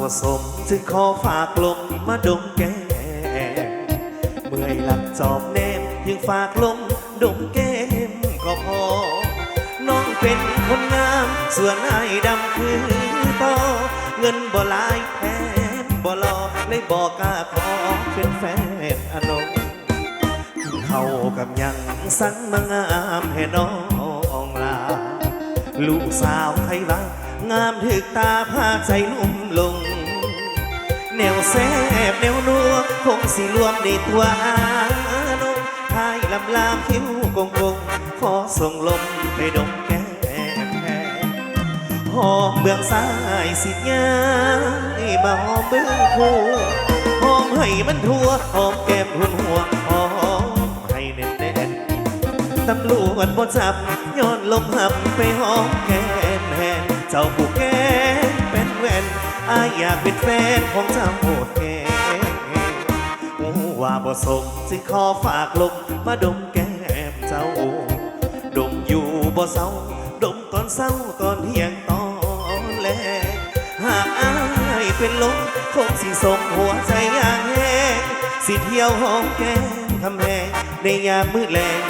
บ่สมจึงขอฝากลมมาดมแก้มเมื่อยหลับจอบแนมยังฝากลมดมแก้มก็พอ น้องเป็นคนงาม ส่วนไอ้ายดำคือต่อเงินบ่ลายแถมบ่รอเลยบอกกล้าขอเป็นแฟนอนงเข้ากับยังสังมางามให้น้องลาลูกสาวใครบ้าง งามถึกตาพาใจลุ่มลง แนวแซบแนวนัวคงสิรวมในตัวอานงทายลำลามคิ้วกงกงขอส่งลมไปดมแก้มหอมเบื้องซ้ายสิยายมาหอมเบื้องคู่หอมให้มันทั่วหอมแก้มหุ่นหัวหอมให้แน่นแน่นตำรวจบ่จับย้อนลมหับไปหอมแก้มแหน เจ้าผู้แก้มเป็นแว่นอายอยากเป็นแฟนของเจ้าโหดแก้มว่าบ่สมจึงขอฝากลมมาดมแก้มเจ้า ดมอยู่บ่เศร้า ดมตอนเศร้าตอนเที่ยงตอนแลหากอายเป็นลมคงสิส่งหัวใจอย่างแห้งสิเที่ยวหอมแก้มคำแพงในยามมืดแลง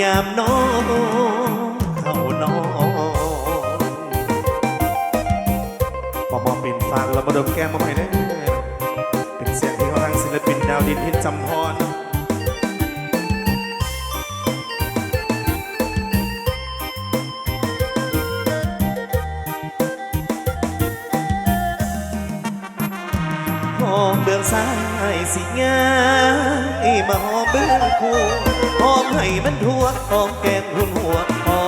ยามนอน รามแก้มมาใหม่ได้เป็นเสียงที่เขาทางศิลปินดาวดินทิศจำพรหอมเบื้องซ้ายสิงายมาหอมเบื้องคู่หอมให้มันทั่วหอมแก้มหุ่นหัวหอ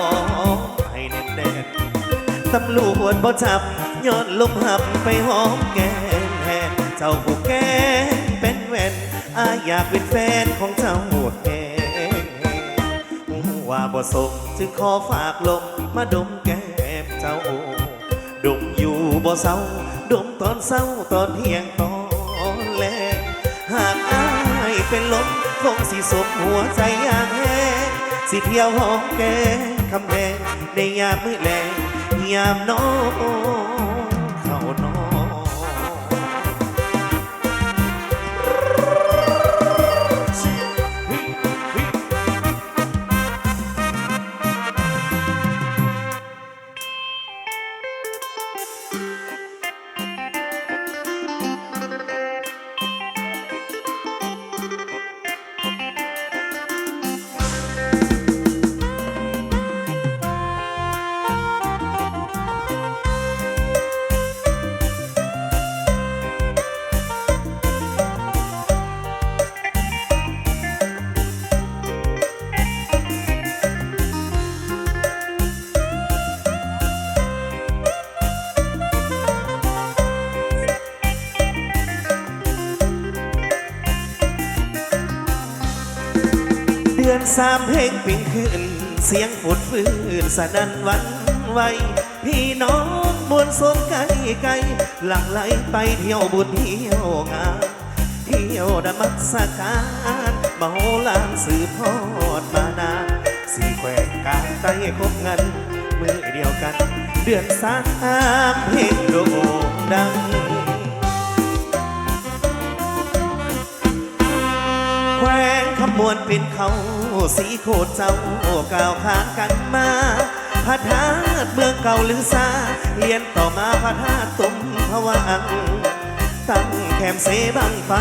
มให้แน่นแน่นๆตำรวจบ่จับ ยอนลมหับไปหอมแก้มแทนเจ้าผู้แก้มเป็นแวนอาอยากเป็นแฟนของเจ้าแก้มว่าบ่สมจึงขอฝากลมมาดมแก้มเจ้าดมอยู่บ่เศร้าดมตอนเศร้าตอนเที่ยงตอนแลงหากอายเป็นลมคงสิสบหัวใจอย่างแห้งสิเที่ยวหอมแก้มคำแพงในยามมืดแลงยามน้อน สามเพลงปิ่นขึ้น เสียงฝุดฟื้นสนั่นวันไหวพี่น้องมวลสนไกลไกลหลั่งไหลไปเที่ยวบุญเที่ยวงานเที่ยวดมัสการเมาลานสืบทอดมานานสี่แขวงกลางใต้คบงันมือเดียวกัน เดือนสามเพลงโด่งดังแขวงขมวนเป็นเขา สีโคดเจ้ากล่าวค้างกันมาพระธาตุเมืองเก่าลือซาเรียนต่อมาพระธาตุตุมพวัง ตั้งแคมเสบังไฟ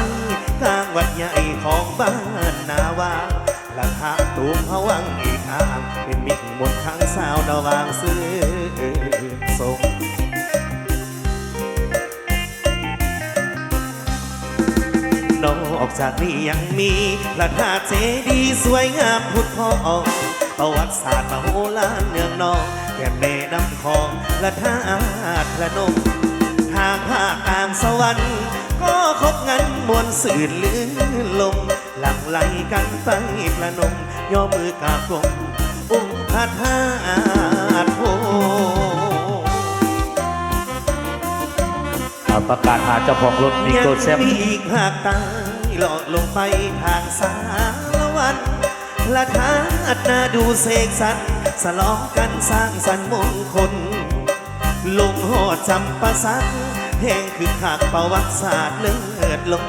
กลางวัดใหญ่ของบ้านนาวาและทาตุมพวังอีกทางเป็นมิกบนทางสาวนาวางซื้อทรง จากนี้ยังมีพระธาตุเจดีย์สวยงามพุทธพ่องประวัติศาสตร์มโหฬารเนืองนองแก่แม่น้ำคองพระธาตุพระนมทางภาคกลางสวรรค์ ก็คบงันมวลสื่นลื่นลม หลั่งไหลกันไปประนมย่อมือกราบกลมองค์พระธาตุโพอ่าประกาศหาเจ้าของรถนิโกแซมยังมีอีกภาคใต้ หลอดลงไปทางสารวันละทาดนาดูเสกสรรสลองกันสร้างสรรมงคล ลงหอดจำปาสักแห่งคือขากประวัติศาสตร์เลิศลง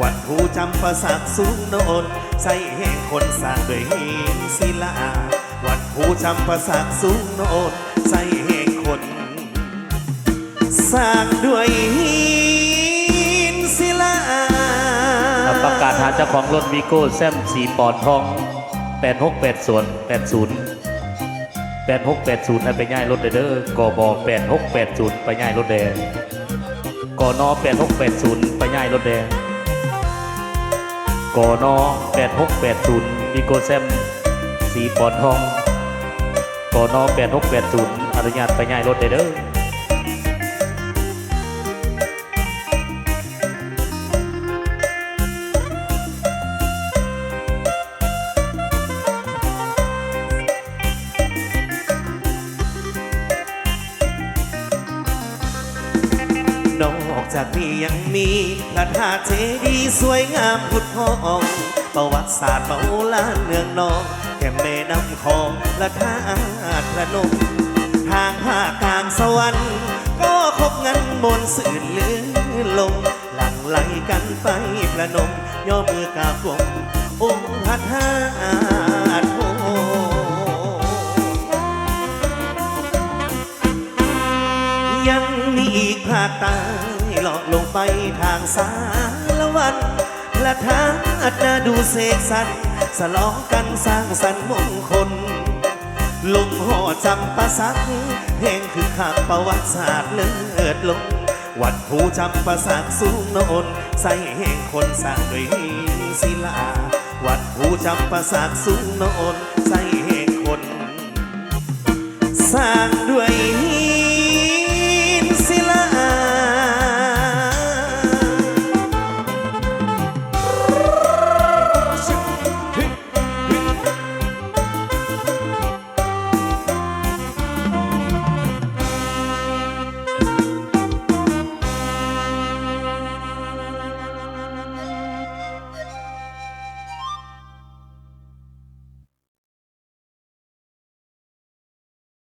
วัดผู้จำประสักสูงโนนใส่แห่งคนสร้างด้วยหินศิลา วัดผู้จำประสักสูงโนนใส่แห่งคน สร้างด้วยาเจ้าของรถวีโก้แซมสีปอดทอง 8680ส่วน80 8680ให้ไปย่ายรถเด้อกบ8680 ไปย่ายรถแดงกน8680 ไปย่ายรถแดงกน8680วีโก้แซมสีปอดทองกน8680อนุญาตไปย่ายรถเด้อ จากนี้ยังมีพระธาตุเจดีย์สวยงามพุทธพองประวัติศาสตร์เมาล้านเนืองนองแก่แม่น้ำคองและธาตุพระนมทางภาคกลางสวรรค์ ก็คบงันมนสื่นลื่นลมหลังไหลกันไปประนมย่อมือกราบกลมองค์พระธาตุยังมีอีกภาคใต้ หลอกลงไปทางสารวันและทางอัดนาดูเสกสรรสลองกันสร้างสรรค์มงคล ลงห่อจำปาสักเพลงคือขากประวัติศาสตร์เลิศลง วัดผู้จำปาสักสูงโนนใส่แห่งคนสร้างด้วยหินศิลา วัดผู้จำปาสักสูงโนนใส่แห่งคน สร้างด้วย